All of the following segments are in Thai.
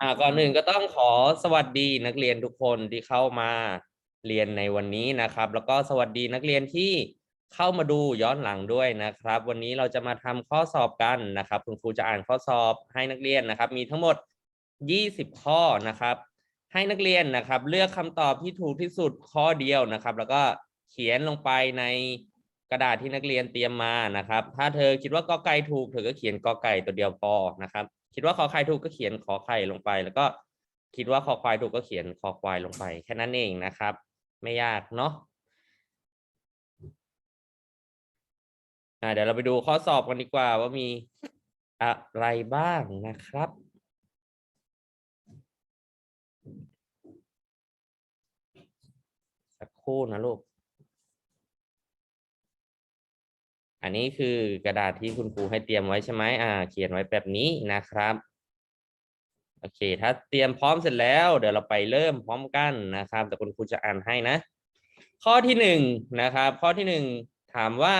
อ่าก่อนอื่นก็ต้องขอสวัสดีนักเรียนทุกคนที่เข้ามาเรียนในวันนี้นะครับ แล้วก็สวัสดีนักเรียนที่เข้ามาดูย้อนหลังด้วยนะครับ วันนี้เราจะมาทำข้อสอบกันนะครับ คุณครูจะอ่านข้อสอบให้นักเรียนนะครับ มีทั้งหมด 20 ข้อนะครับ ให้นักเรียนนะครับ เลือกคำตอบที่ถูกที่สุดข้อเดียวนะครับ แล้วก็เขียนลงไปในกระดาษที่นักเรียนเตรียมมานะครับ ถ้าเธอคิดว่ากอไก่ถูกเธอก็เขียนกอไก่ตัวเดียวพอนะครับ คิดว่าขอไข่ถูกก็เขียนขอไข่ลงไป แล้วก็คิดว่าคอควายถูกก็เขียนคอควายลงไป แค่นั้นเองนะครับ ไม่ยากเนาะเดี๋ยวเราไปดูข้อสอบกันดีกว่าว่ามีอะไรบ้างนะครับสักครู่นะลูก อันนี้คือกระดาษที่คุณครูให้เตรียมไว้ใช่ไหมอ่า เขียนไว้แบบนี้นะครับ โอเค ถ้าเตรียมพร้อมเสร็จแล้ว เดี๋ยวเราไปเริ่มพร้อมกันนะครับ แต่คุณครูจะอ่านให้นะ ข้อที่หนึ่งนะครับ ข้อที่หนึ่งถามว่า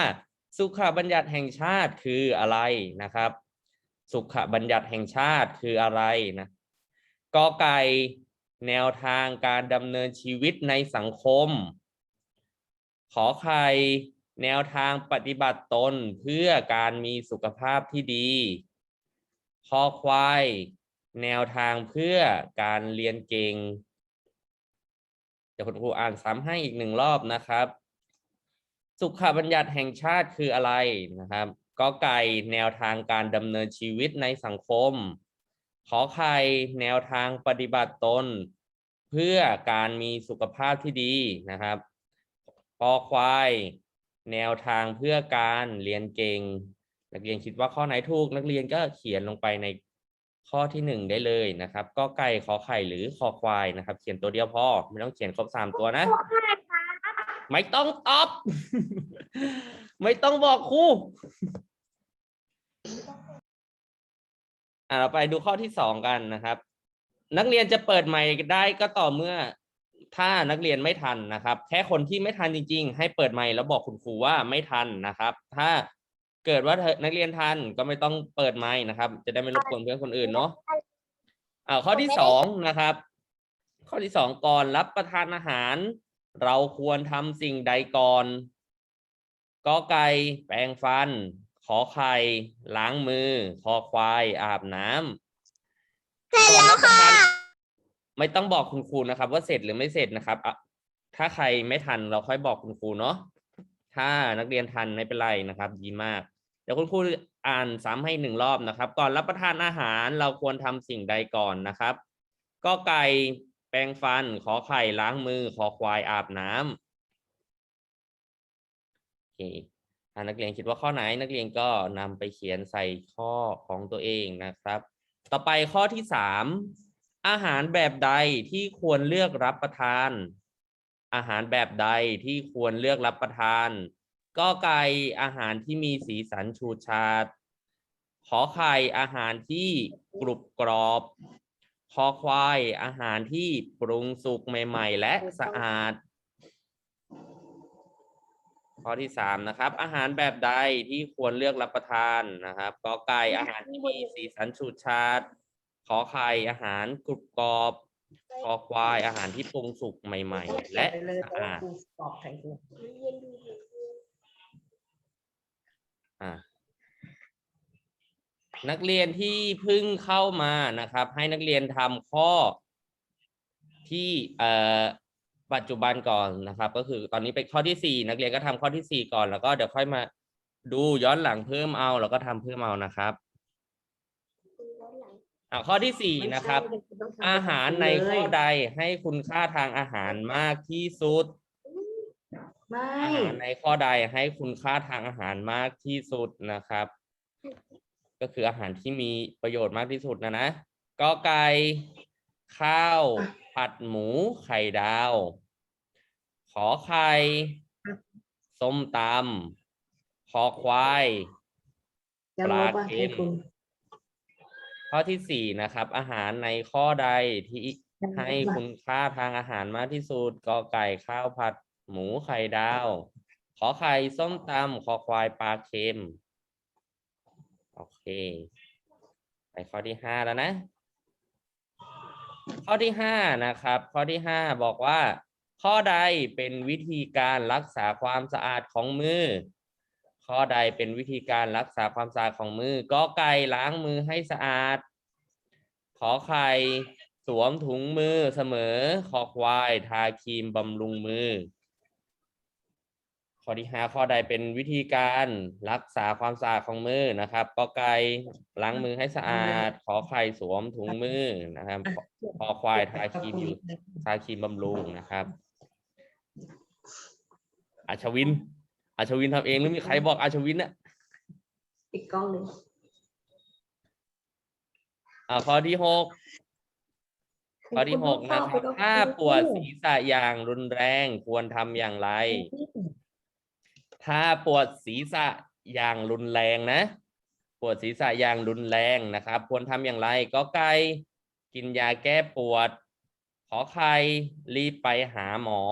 สุขบัญญัติแห่งชาติคืออะไรนะครับ สุขบัญญัติแห่งชาติคืออะไรนะกอไก่แนวทางการดำเนินชีวิตในสังคม ขอไข่ แนวทางปฏิบัติตนเพื่อการมีสุขภาพที่ดีคอควาย แนวทางเพื่อการเรียนเก่งเดี๋ยวคุณครูอ่านซ้ำให้อีกหนึ่งรอบนะครับ สุขบัญญัติแห่งชาติคืออะไรนะครับก็ไก่แนวทางการดำเนินชีวิตในสังคม ขอไข่แนวทางปฏิบัติตน เพื่อการมีสุขภาพที่ดีนะครับคอควาย แนวทางเพื่อการเรียนเก่ง นักเรียนคิดว่าข้อไหนถูก นักเรียนก็เขียนลงไปในข้อที่หนึ่งได้เลยนะครับก็ไก่ขอไข่หรือคอควายนะครับ เขียนตัวเดียวพอไม่ต้องเขียนครบสามตัวนะไม่ต้องตอบ ไม่ต้องบอกครูอ่าเราไปดูข้อที่สองกันนะครับ นักเรียนจะเปิดไมค์ได้ก็ต่อเมื่อ ถ้านักเรียนไม่ทันนะครับ แค่คนที่ไม่ทันจริง ๆ ให้เปิดไมค์แล้วบอกคุณครูว่าไม่ทันนะครับ ถ้าเกิดว่าเธอนักเรียนทันก็ไม่ต้องเปิดไมค์นะครับ จะได้ไม่รบกวนเพื่อนคนอื่นเนาะอ่าข้อที่สองนะครับ ข้อที่สองก่อนรับประทานอาหาร เราควรทำสิ่งใดก่อนกอไก่แปรงฟัน ขอไข่ล้างมือ คอควายอาบน้ำก่อนรับประทาน ไม่ต้องบอกคุณครูนะครับ ว่าเสร็จหรือไม่เสร็จนะครับอะถ้าใครไม่ทันเราค่อยบอกคุณครูเนาะถ้านักเรียนทันไม่เป็นไรนะครับดีมากเดี๋ยวคุณครูอ่านซ้ำให้หนึ่งรอบนะครับ ก่อนรับประทานอาหารเราควรทำสิ่งใดก่อนนะครับ ก็ไก่แปรงฟัน ขอไข่ล้างมือ ขอควายอาบน้ำโอเคถ้านักเรียนคิดว่าข้อไหนนักเรียนก็นำไปเขียนใส่ข้อของตัวเองนะครับ ต่อไปข้อที่สาม อาหารแบบใดที่ควรเลือกรับประทาน อาหารแบบใดที่ควรเลือกรับประทาน ก็ไก่อาหารที่มีสีสันชูชาดขอไข่อาหารที่กรุบกรอบ คอควายอาหารที่ปรุงสุกใหม่ ๆ และสะอาด ข้อที่สามนะครับ อาหารแบบใดที่ควรเลือกรับประทานนะครับกอไก่อาหารที่มีสีสันฉูดฉาด ขอไข่อาหารกรุบกรอบ คอควายอาหารที่ปรุงสุกใหม่ ๆ และสะอาดตอบแทนครูอ่านักเรียนที่เพิ่งเข้ามานะครับ ให้นักเรียนทำข้อที่เอ่อปัจจุบันก่อนนะครับ ก็คือตอนนี้เป็นข้อที่สี่นักเรียนก็ทำข้อที่สี่ก่อนแล้วก็เดี๋ยวค่อยมาดูย้อนหลังเพิ่มเอาแล้วก็ทำเพิ่มเอานะครับ ข้อที่สี่นะครับ อาหารในข้อใดให้คุณค่าทางอาหารมากที่สุดไม่อาหารในข้อใดให้คุณค่าทางอาหารมากที่สุดนะครับ ก็คืออาหารที่มีประโยชน์มากที่สุดนะนะก็ไก่ข้าว ผัดหมูไข่ดาว ขอไข่ส้มตำคอควายจะลบอะปลาเค็มให้คุณ ข้อที่สี่นะครับ อาหารในข้อใดที่ให้คุณค่าทางอาหารมากที่สุดก็ไก่ข้าวผัด หมูไข่ดาว ขอไข่ส้มตำคอควายปลาเค็ม โอเค ไปข้อที่ห้าแล้วนะ ข้อที่ห้านะครับ ข้อที่ห้าบอกว่า ข้อใดเป็นวิธีการรักษาความสะอาดของมือ ข้อใดเป็นวิธีการรักษาความสะอาดของมือก็ไก่ล้างมือให้สะอาด ขอไข่สวมถุงมือเสมอ ขอควายทาครีมบำรุงมือ ข้อที่ห้าข้อใดเป็นวิธีการรักษาความสะอาดของมือนะครับก็ไก่ล้างมือให้สะอาด ขอไข่สวมถุงมือนะครับอะขอควายทาครีมอยู่ทาครีมบำรุงนะครับอาชวิน อาชวินทำเองหรือมีใครบอกอาชวินเนี่ยปิดกล้องเลยอ่าข้อที่หกข้อที่หกนะครับถ้าปวดศีรษะอย่างรุนแรงควรทำอย่างไร ถ้าปวดศีรษะอย่างรุนแรงนะ ปวดศีรษะอย่างรุนแรงนะครับ ควรทำอย่างไรก็ไก่กินยาแก้ปวด ขอไข่รีบไปหาหมอ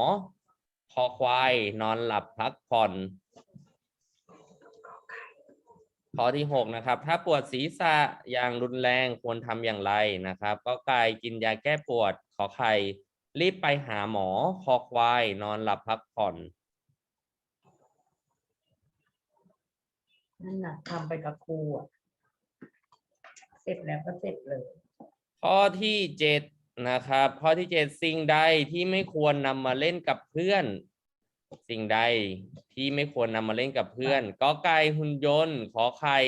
คอควายนอนหลับพักผ่อน ข้อที่หกนะครับ ถ้าปวดศีรษะอย่างรุนแรงควรทำอย่างไรนะครับก็ไก่กินยาแก้ปวดขอไข่ รีบไปหาหมอคอควายนอนหลับพักผ่อนนั่นน่ะทำไปกับครูอะเสร็จแล้วก็เสร็จเลย ข้อที่เจ็ด นะครับ ข้อที่เจ็ดสิ่งใดที่ไม่ควรนำมาเล่นกับเพื่อน สิ่งใดที่ไม่ควรนำมาเล่นกับเพื่อนก็ไก่หุ่นยนต์ ขอไข่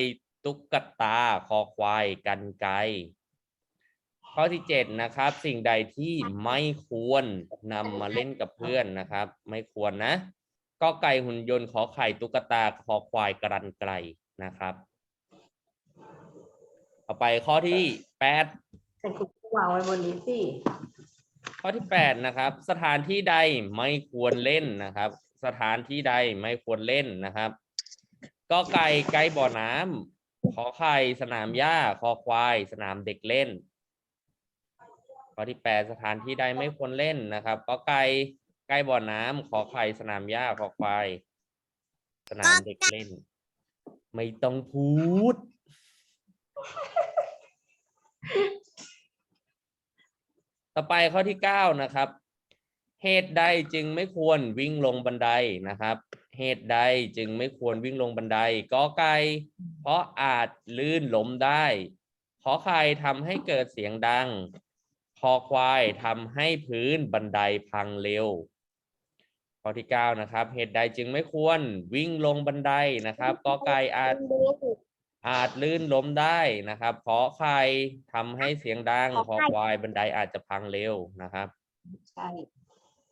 ตุ๊กตา คอควายกันไกรข้อที่เจ็ดนะครับ สิ่งใดที่ไม่ควรนำมาเล่นกับเพื่อนนะครับ ไม่ควรนะก็ไก่หุ่นยนต์ขอไข่ตุ๊กตาคอควายกรันไกรนะครับ ต่อไปข้อที่แปดแต่ครูก็ วางไว้บนนี้สิข้อที่แปดนะครับ สถานที่ใดไม่ควรเล่นนะครับ สถานที่ใดไม่ควรเล่นนะครับก็ไก่ไก่บ่อน้ำขอไข่สนามหญ้าคอควาย สนามเด็กเล่น ข้อที่แปดสถานที่ใดไม่ควรเล่นนะครับก็ไก่ไก่บ่อน้ำขอไข่สนามหญ้าคอควาย สนามเด็กเล่น ไม่ต้องพูด ต่อไปข้อที่เก้านะครับ เหตุใดจึงไม่ควรวิ่งลงบันไดนะครับ เหตุใดจึงไม่ควรวิ่งลงบันไดก็ไก่เพราะอาจลื่นล้มได้ขอไข่ทำให้เกิดเสียงดังคอควายทำให้พื้นบันไดพังเร็วข้อที่เก้านะครับ เหตุใดจึงไม่ควรวิ่งลงบันไดนะครับก็ไก่อาจ อาจลื่นล้มได้นะครับเพราะใครทำให้เสียงดังคอควายบันไดอาจจะพังเร็วนะครับ ใช่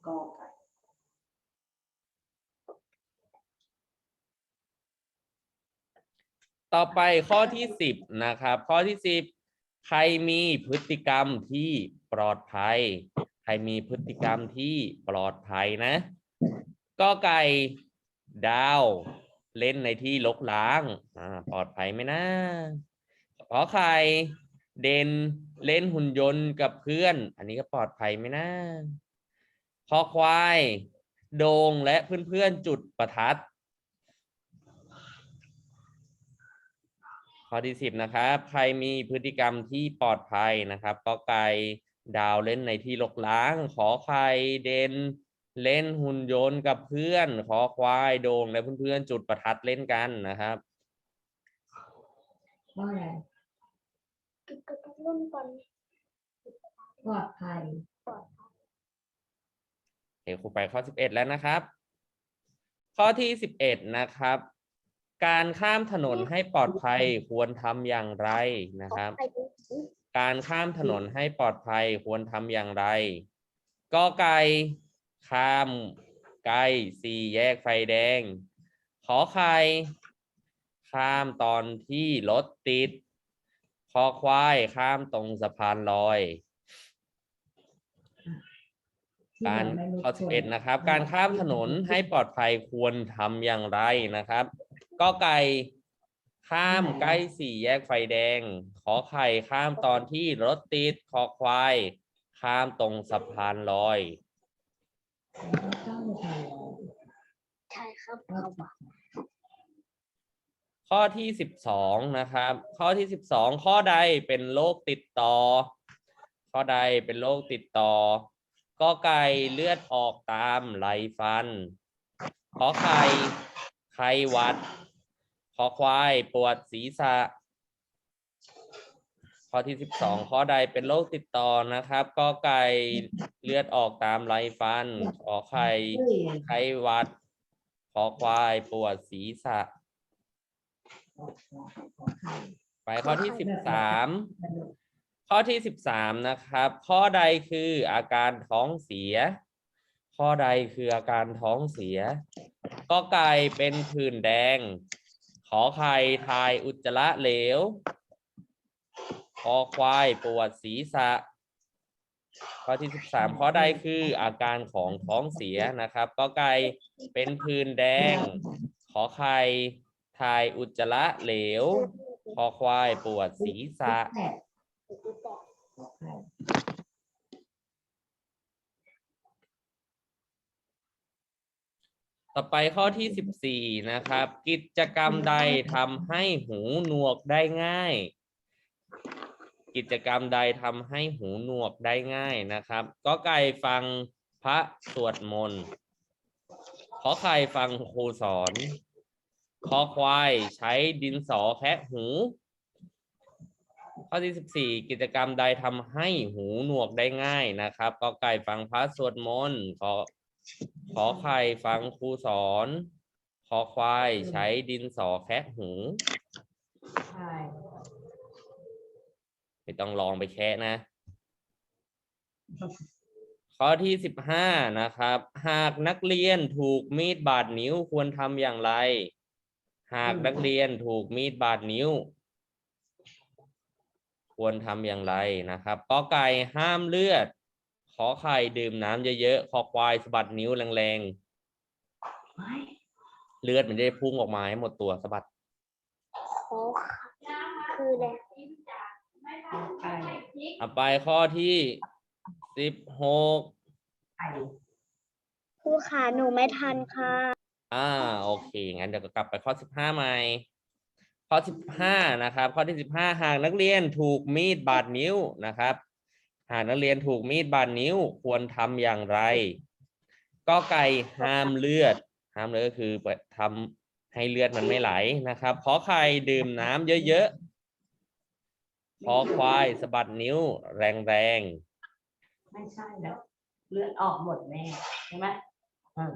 ก็ไก่ต่อไปข้อที่สิบนะครับ ข้อที่สิบใครมีพฤติกรรมที่ปลอดภัย ใครมีพฤติกรรมที่ปลอดภัยนะก็ไก่ดาว เล่นในที่ลกล้างอ่าปลอดภัยไหมนะขอไข่เด่นเล่นหุ่นยนต์กับเพื่อน อันนี้ก็ปลอดภัยไหมนะขอควาย โดงและเพื่อนๆจุดประทัด ข้อที่สิบนะครับ ใครมีพฤติกรรมที่ปลอดภัยนะครับ ก็ไก่ดาวเล่นในที่รกล้าง ขอไข่เด่น เล่นหุ่นยนต์กับเพื่อนขอควายโดงและเพื่อนๆจุดประทัดเล่นกันนะครับว่าไงรุ่นก่อนปลอดภัยเดี๋ยวครูไปข้อสิบเอ็ดแล้วนะครับ ข้อที่สิบเอ็ดนะครับ การข้ามถนนให้ปลอดภัยควรทำอย่างไรนะครับไปดูการข้ามถนนให้ปลอดภัยควรทำอย่างไรก็ไก่ ข้ามไก่สี่แยกไฟแดง ขอไข่ข้ามตอนที่รถติด คอควายข้ามตรงสะพานลอย การข้อสิบเอ็ดนะครับ การข้ามถนนให้ปลอดภัยควรทำอย่างไรนะครับก็ไก่ข้ามใกล้สี่แยกไฟแดง ขอไข่ข้ามตอนที่รถติดคอควาย ข้ามตรงสะพานลอย ใช่ครับว่าเอาปะข้อที่สิบสองนะครับ ข้อที่สิบสองข้อใดเป็นโรคติดต่อ ข้อใดเป็นโรคติดต่อกอไก่เลือดออกตามไหลฟัน ขอไข่ไข้หวัด ขอควายปวดศีรษะ ข้อที่สิบสองข้อใดเป็นโรคติดต่อนะครับกอไก่เลือดออกตามไรฟันขอไข่เฮ้ยไข้หวัด ขอควายปวดศีรษะ ไปข้อที่สิบสามข้อที่สิบสามนะครับ ข้อใดคืออาการท้องเสีย ข้อใดคืออาการท้องเสีย ก็ไก่เป็นผื่นแดง ขอไข่ทายอุจจาระเหลว คอควายปวดศีรษะ ข้อที่สิบสามข้อใดคืออาการของท้องเสียนะครับก็ไก่เป็นผื่นแดง ขอไข่ทายอุจจาระเหลว คอควายปวดศีรษะ ต่อไปข้อที่สิบสี่นะครับ กิจกรรมใดทำให้หูหนวกได้ง่าย กิจกรรมใดทำให้หูหนวกได้ง่ายนะครับก็ไก่ฟังพระสวดมนต์ขอไข่ฟังครูสอนขอควายใช้ดินสอแคะหู ข้อที่สิบสี่กิจกรรมใดทำให้หูหนวกได้ง่ายนะครับก็ไก่ฟังพระสวดมนต์ขอขอไข่ฟังครูสอน ขอควายใช้ดินสอแคะหู ใช่ ไม่ต้องลองไปแคะนะ ข้อที่สิบห้านะครับ หากนักเรียนถูกมีดบาดนิ้วควรทำอย่างไร หากนักเรียนถูกมีดบาดนิ้ว ควรทำอย่างไรนะครับก็ไก่ห้ามเลือด ขอไข่ดื่มน้ำเยอะๆขอควายสะบัดนิ้วแรงไม่ๆเลือดมันจะได้พุ่งออกมาให้หมดตัวสะบัดขอคืออะไรไก่ เอาไปข้อที่สิบหกไก่ครูขาหนูไม่ทันค่ะ อ่าโอเคงั้นเดี๋ยวก็กลับไปข้อสิบห้าใหม่ ข้อสิบห้านะครับ ข้อที่สิบห้าหากนักเรียนถูกมีดบาดนิ้วนะครับ หากนักเรียนถูกมีดบาดนิ้วควรทำอย่างไร ก็ไก่ห้ามเลือด ห้ามเลือดก็คือทำให้เลือดมันไม่ไหลนะครับขอไข่ดื่มน้ำเยอะๆ ขอควายสะบัดนิ้วแรงไม่ใช่แล้ว เลือดออกหมดแน่ใช่ไหมเออ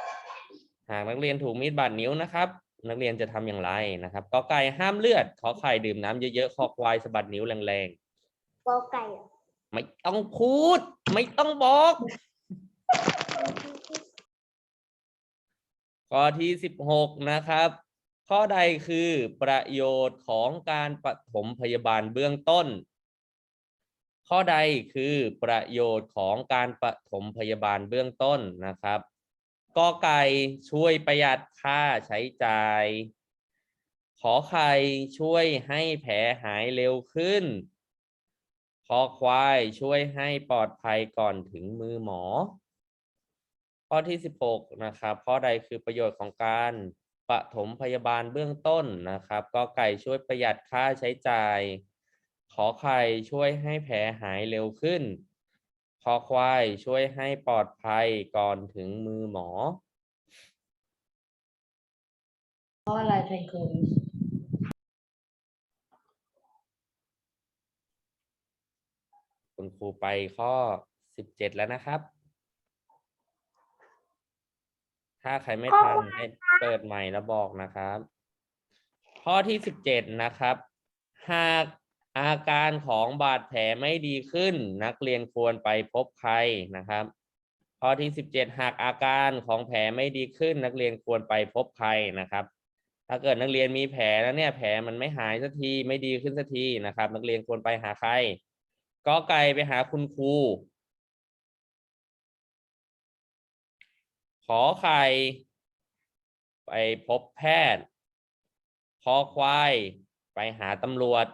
ๆหากนักเรียนถูกมีดบาดนิ้วนะครับ นักเรียนจะทำอย่างไรนะครับก็ไก่ห้ามเลือดขอไข่ดื่มน้ำเยอะๆขอควายสะบัดนิ้วแรงๆกอไก่เหรอไม่ต้องพูด ไม่ต้องบอกข้อที่สิบหกนะครับ ข้อใดคือประโยชน์ของการปฐมพยาบาลเบื้องต้น ข้อใดคือประโยชน์ของการปฐมพยาบาลเบื้องต้นนะครับกอไก่ช่วยประหยัดค่าใช้จ่าย ขอไข่ช่วยให้แผลหายเร็วขึ้นคอควายช่วยให้ปลอดภัยก่อนถึงมือหมอ ข้อที่สิบหกนะครับ ข้อใดคือประโยชน์ของการ ปฐมพยาบาลเบื้องต้นนะครับก็ไก่ช่วยประหยัดค่าใช้จ่าย ขอไข่ช่วยให้แผลหายเร็วขึ้น คอควายช่วยให้ปลอดภัยก่อนถึงมือหมอเพราะอะไรเป็นคนคุณครูไปข้อสิบเจ็ดแล้วนะครับ ถ้าใครไม่ทันให้เปิดใหม่แล้วบอกนะครับ ข้อที่สิบเจ็ดนะครับ หากอาการของบาดแผลไม่ดีขึ้น นักเรียนควรไปพบใครนะครับ ข้อที่สิบเจ็ดหากอาการของแผลไม่ดีขึ้น นักเรียนควรไปพบใครนะครับ ถ้าเกิดนักเรียนมีแผลแล้วเนี่ยแผลมันไม่หายสักทีไม่ดีขึ้นสักทีนะครับ นักเรียนควรไปหาใครก็ไก่ไปหาคุณครู ขอไข่ไปพบแพทย์ คอควาย ไปหาตำรวจ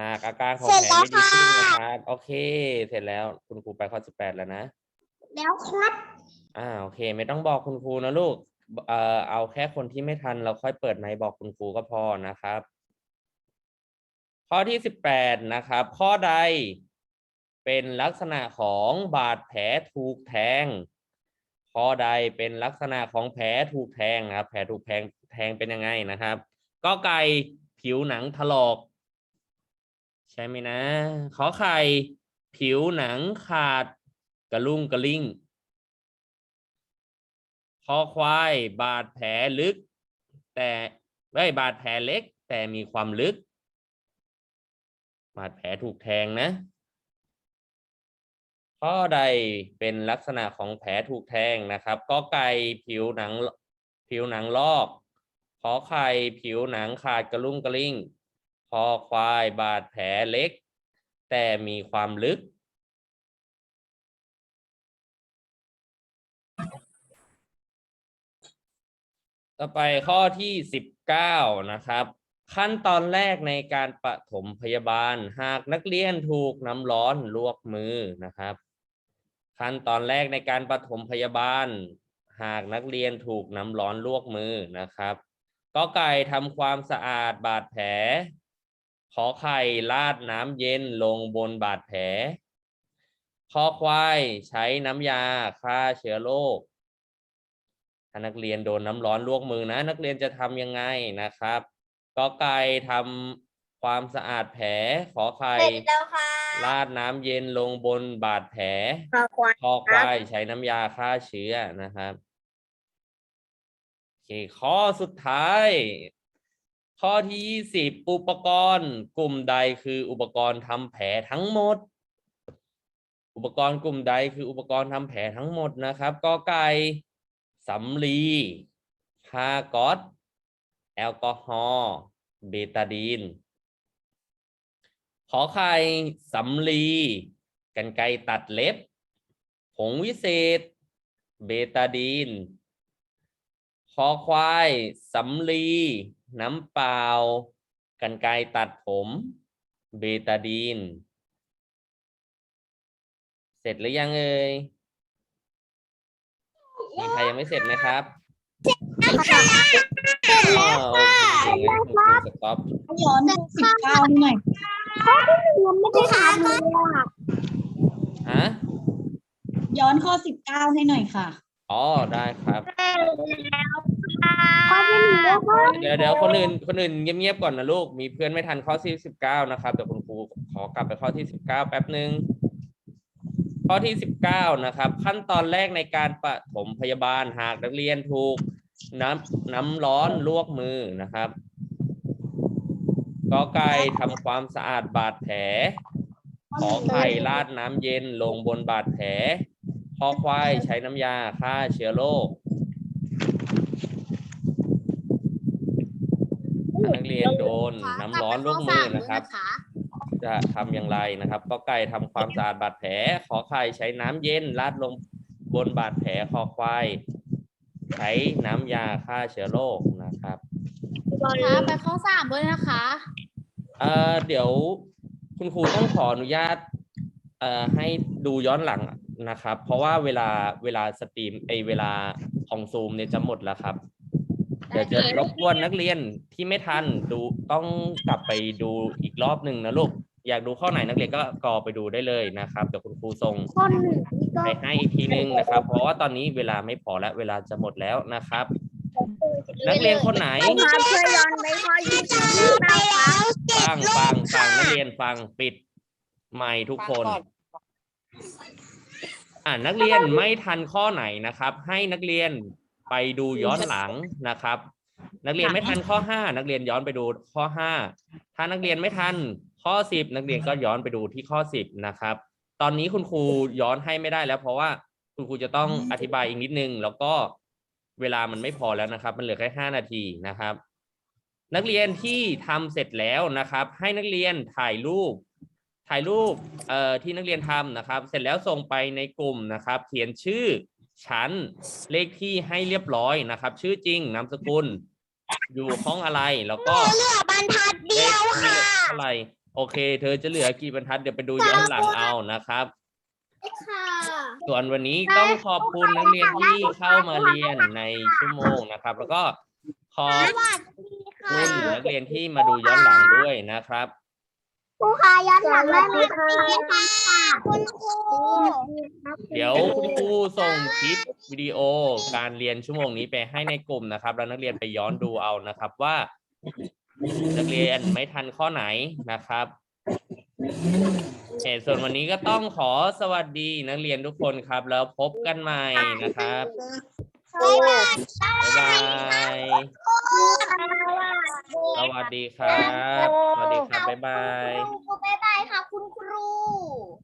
หากอาการของแผลไม่ดีขึ้นนะครับโอเค เสร็จแล้ว คุณครูไปข้อสิบแปดแล้วนะ แล้วครับ อ่า โอเค ไม่ต้องบอกคุณครูนะลูก เอ่อ เอาแค่คนที่ไม่ทัน เราค่อยเปิดไมค์บอกคุณครูก็พอนะครับ ข้อที่สิบแปดนะครับ ข้อใดเป็นลักษณะของบาดแผลถูกแทง ข้อใดเป็นลักษณะของแผลถูกแทงนะครับ แผลถูกแทงแทงเป็นยังไงนะครับ ก็ไก่ผิวหนังถลอก ใช่ไหมนะ ขอไข่ผิวหนังขาดกระลุ่งกระลิ่งคอควายบาดแผลลึก แต่ไม่บาดแผลเล็ก แต่มีความลึก บาดแผลถูกแทงนะ ข้อใดเป็นลักษณะของแผลถูกแทงนะครับก็ไก่ผิวหนังผิวหนังลอกขอไข่ผิวหนังขาดกระลุ่งกระลิ่งคอควายบาดแผลเล็ก แต่มีความลึก ต่อไปข้อที่สิบเก้านะครับ ขั้นตอนแรกในการปฐมพยาบาล หากนักเรียนถูกน้ำร้อนลวกมือนะครับ ขั้นตอนแรกในการปฐมพยาบาล หากนักเรียนถูกน้ำร้อนลวกมือนะครับก็ไก่ทำความสะอาดบาดแผล ขอไข่ราดน้ำเย็นลงบนบาดแผลคอควายใช้น้ำยาฆ่าเชื้อโรคถ้านักเรียนโดนน้ำร้อนลวกมือนะ นักเรียนจะทำยังไงนะครับ ก็ไก่ทำความสะอาดแผลขอไข่เสร็จแล้วค่ะ ราดน้ำเย็นลงบนบาดแผลขอควายคอควายใช้น้ำยาฆ่าเชื้อนะครับโอเคข้อสุดท้าย ข้อที่ยี่สิบอุปกรณ์กลุ่มใดคืออุปกรณ์ทำแผลทั้งหมด อุปกรณ์กลุ่มใดคืออุปกรณ์ทำแผลทั้งหมดนะครับก็ไก่สำลีผ้าก๊อซ แอลกอฮอล์เบตาดีน ขอไข่สำลีกันไกรตัดเล็บ ผงวิเศษ เบตาดีน คอควายสำลี น้ำเปล่ากันไกรตัดผม เบตาดีน เสร็จหรือยังเอ่ยมีใครยังไม่เสร็จไหมครับ อ๋อโอเคงั้นคุณครูสต็อปย้อนสิบเก้าหน่อยยังไม่ได้ทำเลยอะฮะย้อนข้อสิบเก้าให้หน่อยค่ะอ๋อได้ครับ ข้อที่หนึ่งแล้วก็เดี๋ยวเดี๋ยวคนอื่นคนอื่นเงียบๆก่อนนะลูก มีเพื่อนไม่ทันข้อที่สิบเก้านะครับเดี๋ยวคุณครูขอกลับไปข้อที่สิบเก้าแป๊บนึง ข้อที่สิบเก้านะครับ ขั้นตอนแรกในการปฐมพยาบาลหากนักเรียนถูกน้ำน้ำร้อนลวกมือนะครับกอไก่ทำความสะอาดบาดแผลขอไข่ราดน้ำเย็นลงบนบาดแผลคอควายใช้น้ำยาฆ่าเชื้อโรคนักเรียนโดนน้ำร้อนลวกมือนะครับ จะทำอย่างไรนะครับก็ไก่ทำความสะอาดบาดแผล ขอไข่ใช้น้ำเย็นราดลงบนบาดแผลคอควายใช้น้ำยาฆ่าเชื้อโรคนะครับคะไปข้อสามด้วยนะคะเอ่อเดี๋ยวคุณครูต้องขออนุญาตเอ่อให้ดูย้อนหลังนะครับ เพราะว่าเวลาเวลาสตรีมไอเวลาของซูมเนี่ยจะหมดแล้วครับเดี๋ยวจะรบกวนนักเรียนที่ไม่ทันดูต้องกลับไปดูอีกรอบหนึ่งนะลูก อยากดูข้อไหนนักเรียนก็กรอไปดูได้เลยนะครับเดี๋ยวคุณครูส่งข้อหนึ่งนี่ก็ไปให้อีกทีนึงนะครับ เพราะว่าตอนนี้เวลาไม่พอแล้วเวลาจะหมดแล้วนะครับ นักเรียนคนไหนมาเพื่อย้อนไปข้อยี่สิบเก้าค่ะฟังฟังฟังนักเรียนฟังปิดไมค์ทุกคน อ่านักเรียนไม่ทันข้อไหนนะครับ ให้นักเรียนไปดูย้อนหลังนะครับ นักเรียนไม่ทันข้อห้านักเรียนย้อนไปดูข้อห้าถ้านักเรียนไม่ทัน ข้อสิบนักเรียนก็ย้อนไปดูที่ข้อสิบนะครับ ตอนนี้คุณครูย้อนให้ไม่ได้แล้ว เพราะว่าคุณครูจะต้องอธิบายอีกนิดนึง แล้วก็เวลามันไม่พอแล้วนะครับ มันเหลือแค่ห้านาทีนะครับ นักเรียนที่ทำเสร็จแล้วนะครับ ให้นักเรียนถ่ายรูป ถ่ายรูปเอ่อที่นักเรียนทำนะครับ เสร็จแล้วส่งไปในกลุ่มนะครับ เขียนชื่อชั้นเลขที่ให้เรียบร้อยนะครับ ชื่อจริงนามสกุล อยู่ห้องอะไรแล้วก็เหลือบรรทัดเลเดีขยวที่ค่ะเท่าไหร่ โอเค เธอจะเหลือกี่บรรทัดเดี๋ยวไปดูย้อนหลังเอานะครับ ค่ะส่วนวันนี้ต้องขอบคุณนักเรียนที่เข้ามาเรียนในชั่วโมงนะครับ แล้วก็ขอบคุณนักเรียนที่มาดูย้อนหลังด้วยนะครับครูคะย้อนหลังได้ไหมคะคุณครูเดี๋ยวคุณครูส่งคลิปวิดีโอการเรียนชั่วโมงนี้ไปให้ในกลุ่มนะครับ แล้วนักเรียนไปย้อนดูเอานะครับว่า นักเรียนไม่ทันข้อไหนนะครับโอเคส่วนวันนี้ก็ต้องขอสวัสดีนักเรียนทุกคนครับ แล้วพบกันใหม่นะครับบ๊ายบายบ๊ายบายสวัสดีครับ สวัสดีครับบ๊ายบายคุณครูบ๊ายบายค่ะคุณครู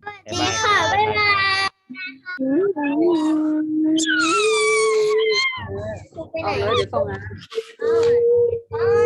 บ๊ายบายครับบ๊ายบายไปไหนเอาเลยเดี๋ยวส่งงานเออ